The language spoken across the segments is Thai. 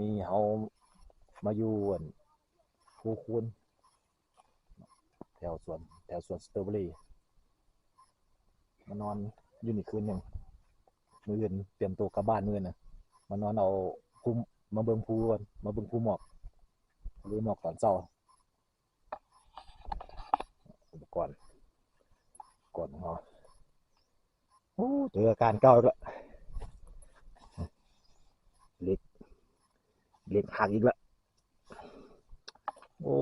นี่เขามาอยู่นภูคูนแถวสวนแถวสวนสตรอเบอรี่มานอนอยู่นี่คืนหนึ่งมืออื่นเตรียมตัวกลับบ้านมืออนะมานอนเอาภูมิมาเบิงภูนมาเบิงภูหมอกหรือหมอกตอนเช้ากรณ์ก่อนเราโอ้เจออาการเก่าแล้วเล็ก เล็กหักอีกแล้วโอ้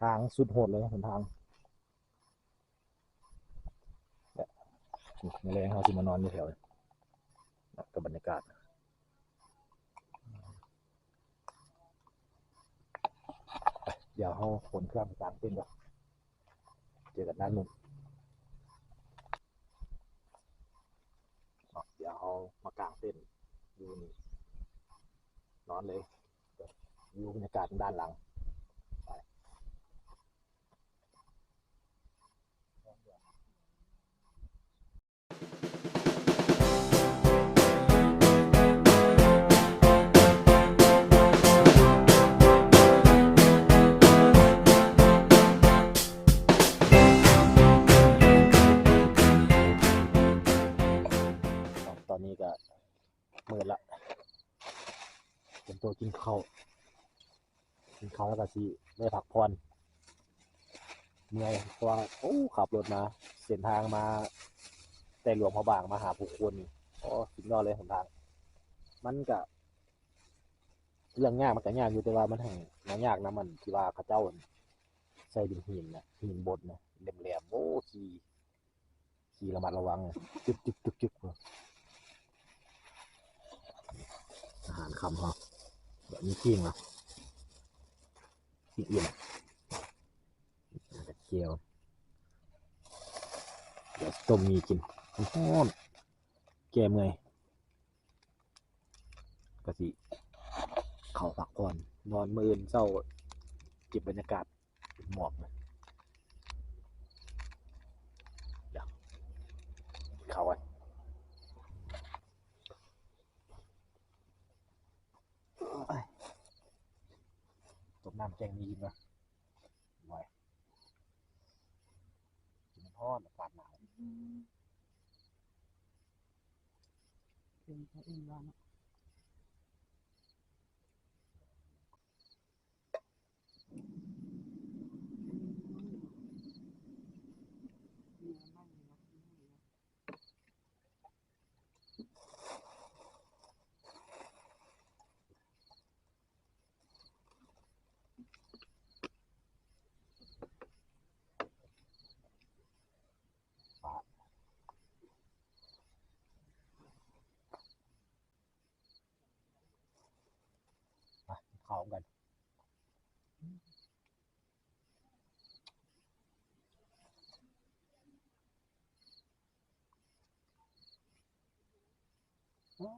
ทางสุดโหดเลยหนทางเนี่ยมาแรงเขาสิมานอนอยู่แถวนี้กับบรรยากาศเดี๋ยวเขาขนเครื่องกลางเต้นก่อนเจอกันด้านนู้นเดี๋ยวเขามากลางเต้นอยู่นี่ นอนเลยอยววิวบรรยากาศด้านหลัง กินข้าวแล้วก็สิได้พักผ่อนเมื่อยเพราะว่าโอ้ขับรถมาเส้นทางมา แต่หลวงพระบางมาหาผู้คนนี่โอ้สุดยอดเลยหนทาง มันก็เรื่องยากมันก็ยากอยู่แต่ว่ามันแห่งมันยากนะมันที่ว่าเขาเจ้าใส่ดินหินนะหินบดนะแหลมๆโอ้ขี่ขี่ระมัดระวังจึ๊บจึ๊บจึ๊บจึ๊บอาหารคำเขาแบบนี้กิ้งเหรอ กิ้เอี่ยมกระเจียว เดี๋ยวต้มมีกินฮ้อนๆแก้เมื่อยกะสิเข้าพักผ่อนนอนมื่นเศร้าเก็บบรรยากาศหมอกเดี๋ยวเข้ากัน น้ำแกงมีกินนะไหว้กินทอดอากาศหนาว เป็นพระอินทร์ว่าเนาะเนี่ยนั่งอยู่นะนั่งอยู่นะ มาเข้ากันอ๋อ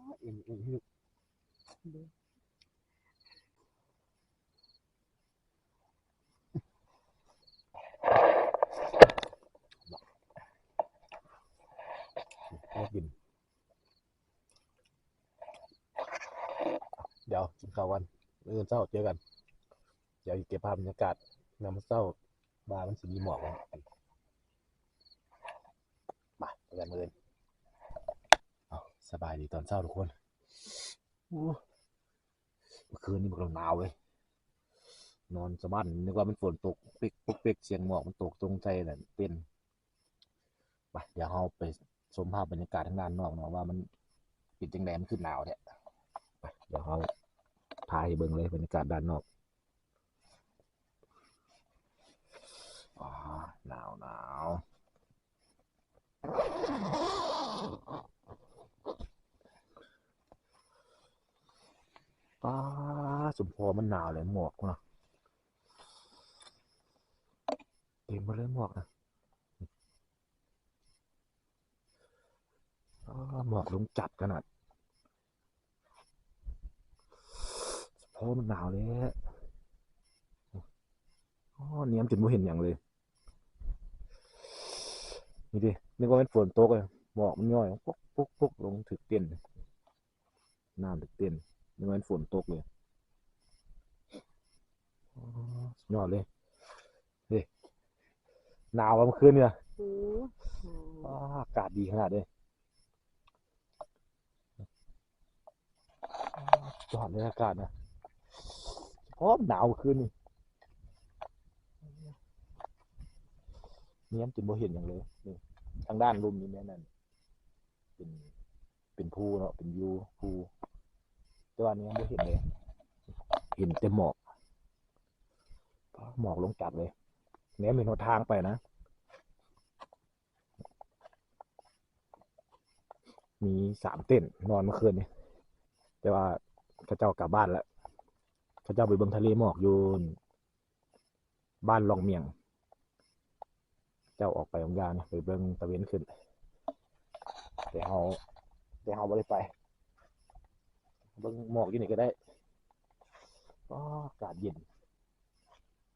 เอ็นเอ็นฮึเด้อโคตรบินเดี๋ยวกินข้าวกันมื้อเช้าเจอกัน เดี๋ยวเก็บภาพบรรยากาศนำเช้าบาร์มันสีมีหมอกกันมาเจอกันมื้ออนเอาสบายดีตอนเช้าทุกคนเมื่อคืนนี้มันหนาวเว้ยนอนสะบั้นนึกว่ามันฝนตกเป๊กเป๊กเสียงหมอกมันตกตรงใจนั่นเป็นไปเดี๋ยวเราไปชมภาพบรรยากาศทางด้านนอกเนาะว่ามันเป็นจังไดมันคือหนาวแท้ไปเดี๋ยวเรา พาให้เบิ่งเลยบรรยากาศด้านนอกอ๋อหนาวหนาวป้าสมพอมันหนาวเลยหมอกเนาะเต็มหมดเลยหมวกนะหมอกลงจัด ขนาดเพราะมันหนาวเลยอ๋อเนียมจนไม่เห็นอย่างเลย นี่ดินึกว่าเป็นฝนตกเลยหมอกมันย่อยปุ๊กปุ๊กปุ๊กลงถึกเตียนน้ำเต้นนี่มันฝนตกเลยอ๋อยอดเลยเฮ้หนาวอะเมื่อคืนเนี่ยอากาศดีขนาดเลยอ้าวสุดยอดเลยอากาศนะ พร้อมหนาวคืนนี่เนี้ยจินบ่เห็นอย่างเลยนี่ทางด้านลุ่มนี้แม่นั่นเป็นเป็นภูเนาะเป็นวิวภูแต่ว่าเนี้ยบ่เห็นเลย เห็นแต่หมอกหมอกลงจัดเลยเนี้ยมีหนทางไปนะมีสามเต้นนอนเมื่อคืนนี้แต่ว่าเขาเจ้ากลับบ้านแล้ว เขาเจ้าไปเบิ่งทะเลหมอกอยู่บ้านลองเมียง เจ้าออกไปของยานไปเบิ่งตะเวนขึ้นแต่เฮาแต่เฮาบ่ได้ไป เบิ่งหมอกอยู่นี่ก็ได้ก็อากาศเย็น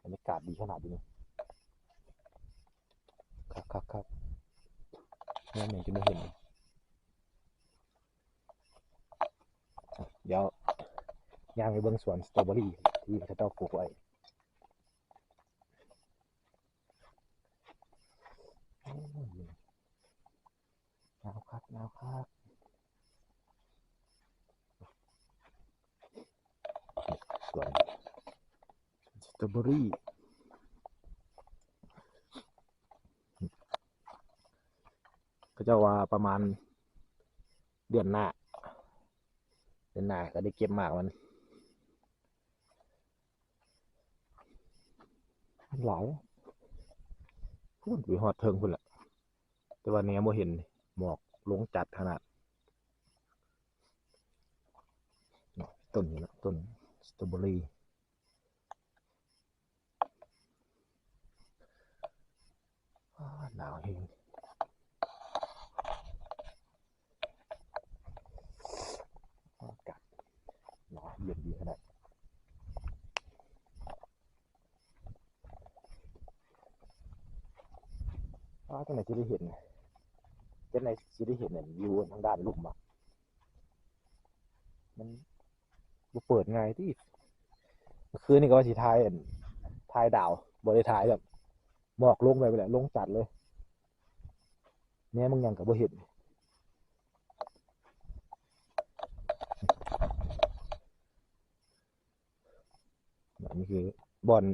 บรรยากาศดีขนาดนี้ครับครับครับแม่แม่จะไม่เห็นเดี๋ยว ย่างไปเบิ่งสวนสตรอเบอรี่ที่เขาเจ้าปลูกไว้หนาวครับหนาวครับสวนสตรอเบอรี่เขาเจ้าว่าประมาณเดือนหน้าเดือนหน้าก็ได้เก็บหมากมันมัน หลายพูดไปหอดเทิงพุ่นแหละแต่ว่าเนี้ยโมเห็นหมอกลงจัดขนาดต้นนี้นะต้นสตรอเบอรี่หนาวเฮงอากาศหนาวเย็นดีขนาดอ้า จังไหนจะได้เห็นจังไหนจะได้เห็นเนี่ยวิวทางด้านลุ่มอะมันบ่เปิดไงที่เมื่อคืนนี่ก็ว่าสิทายอั่นทายดาวบริทายแบบหมอกลงไปไปแหละลงจัดเลยเนี่ยมึงยังกับบ่เห็นนนี้คือบอล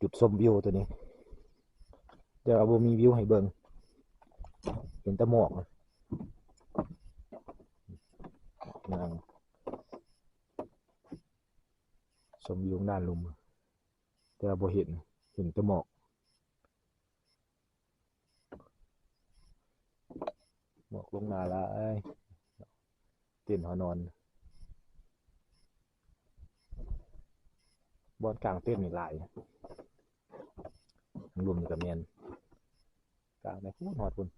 จุดชมวิวตัวนี้ เดี๋ยวเอาบมีวิวให้เบิงเห็นแต่หมอกนะนางชมวิวด้านลมแต่ว่าบ่เห็นเห็นแต่หมอกหมอกลงหนาละไอ้เต้นหอนอนบอลกลางเต้นนี่หลายทั้งรวมอยู่กับเมียน กลางในพูดหอดคุณ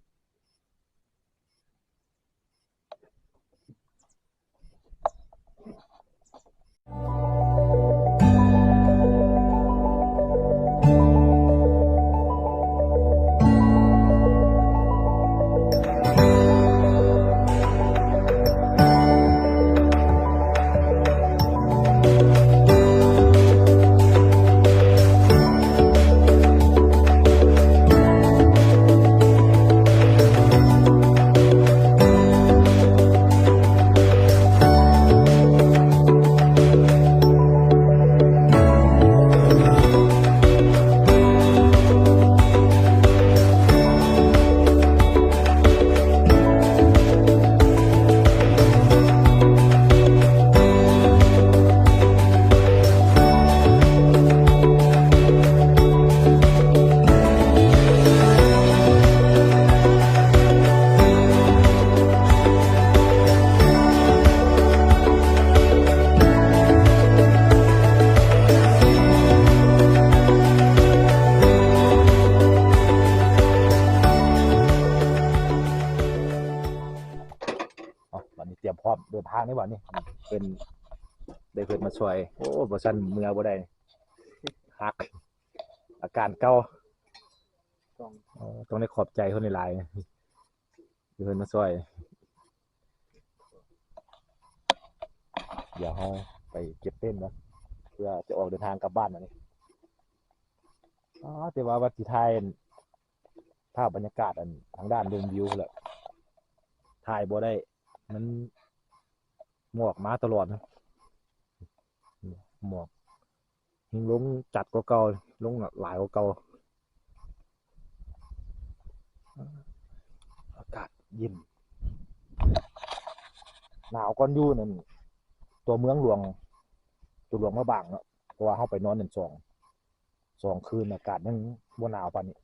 นทางนี่หว่านี่เป็นได้เพื่อนมาช่วย โอ้บ่สันเมือบ่ได้หัก อาการเก่าต้องเอ่อต้องได้ขอบใจคนในไลน์เพื่อนมาช่วย เดี๋ยวเราไปเก็บเต้นท์นะเพื่อจะออกเดินทางกลับบ้านนะนี่อ๋อแต่ว่าวัดสิไทายภาพบรรยากาศอันทางด้านลมวิวแหละถ่ายบ่ได้ มัน หมอกมาตลอดนะหมอกยิงลงจัดกว่าเก่าลงหลายกว่าเก่าอากาศเย็นหนาวก้อนยู่นั่นตัวเมืองหลวง ตัวหลวงมาบางเนาะเพราะว่าเข้าไปนอนหนั่นสองสองคืนอากาศยังบ่หนาวปานนี้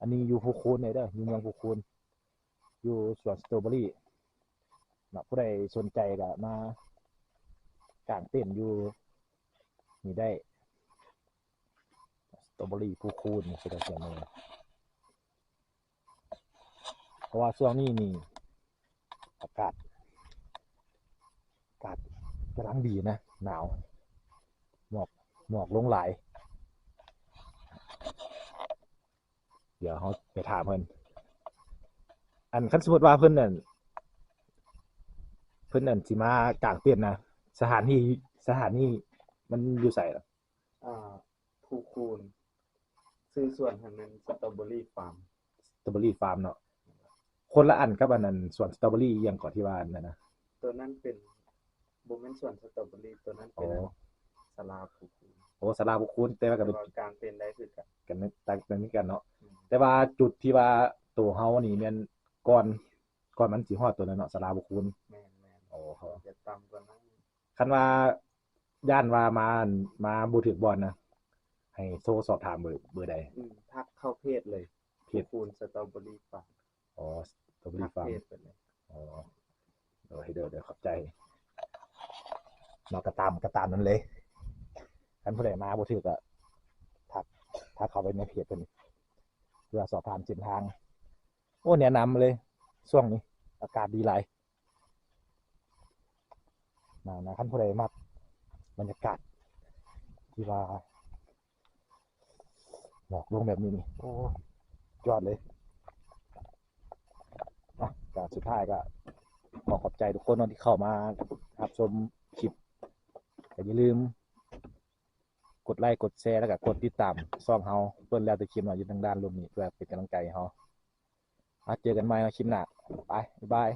อันนี้อยู่ภูคูนเลยเด้ออยู่เมืองภูคูนอยู่สวนสตรอเบอรี่ นะผู้ใดสนใจก็มากางเต้นอยู่นี่ได้สตรอเบอรี่ภูคูนนี่คือตัวเสียเลยเพราะว่าช่วงนี้นี่อากาศอากาศกำลังดีนะ หนาว หมอกหมอกลงหลาย เดี๋ยวเขาไปถามเพิ่นอันคันสมมติว่าเพิ่นเนั่นเพิ่นนั่นสิมากางเต้นท์นะสถานที่สถานที่มันอยู่ใส่ล่ะอ่าภูคูณซื้อส่วนทางนั้นสตรอเบอรี่ฟาร์มสตรอเบอรี่ฟาร์มเนาะคนละอันกับอันนั้นสวนสตรอเบอรี่อหยังก่อนที่ว่าอันนั่นนะ ตัวนั้นเป็นโบเมนส่วนสตรอเบอรี่ตัวนั้นเป็นโอ้สลาภูคูณโอ้สลาบุคุณแต่ว่าก็แต่เป็นว่าการเป็นได้คือกันกันไม่ต่างกันนี่กันเนาะอืมแต่ว่าจุดที่ว่าตัวเฮานี่แม่นก่อนก่อนมันสิฮอดตัวนั้นเนาะสลาบุคุณ แม่ นแม่นโอ้ครับจะต่ำกว่านั้นคันว่าย่านว่ามามาบ่ถึกบอลนะให้โทรสอบถามเบอร์เบอร์ใดอืมทักเข้าเพจเลยเพภูจคูณสตรอเบอรี่ฟาร์มอ๋อสตรอเบอทัรี่กฟาร์เพมจไปเลยอ๋อเดี๋ยวให้เดี๋ยวเดี๋ยวขอบใจเนาะก็ตามก็ตามนั้นเลยคันผู้ใดมาบ่ถึกก็ทักทักเข้าไปในเพจเพิ่นเพื่อสอบถามเส้นทาง โอ้แนะนำเลยช่วงนี้ อากาศดีหลาย นะนะคันผู้ใดมักบรรยากาศที่ว่าหมอกลงแบบนี้นี่โอ้ยอดเลยนะก็สุดท้ายก็ขอขอบใจทุกคนเนที่เข้ามารับชมคลิปแต่อย่าลืม กดไลค์กดแชร์แล้วก็กดติดตามซ่องเฮาเพิ่นแล้วแต่คลิปเนาอยู่ทางด้านลมนี้เพื่อเป็นกำลังใจเฮามาเจอกันใหม่ในคลิปหน้าไปบ๊ายบาย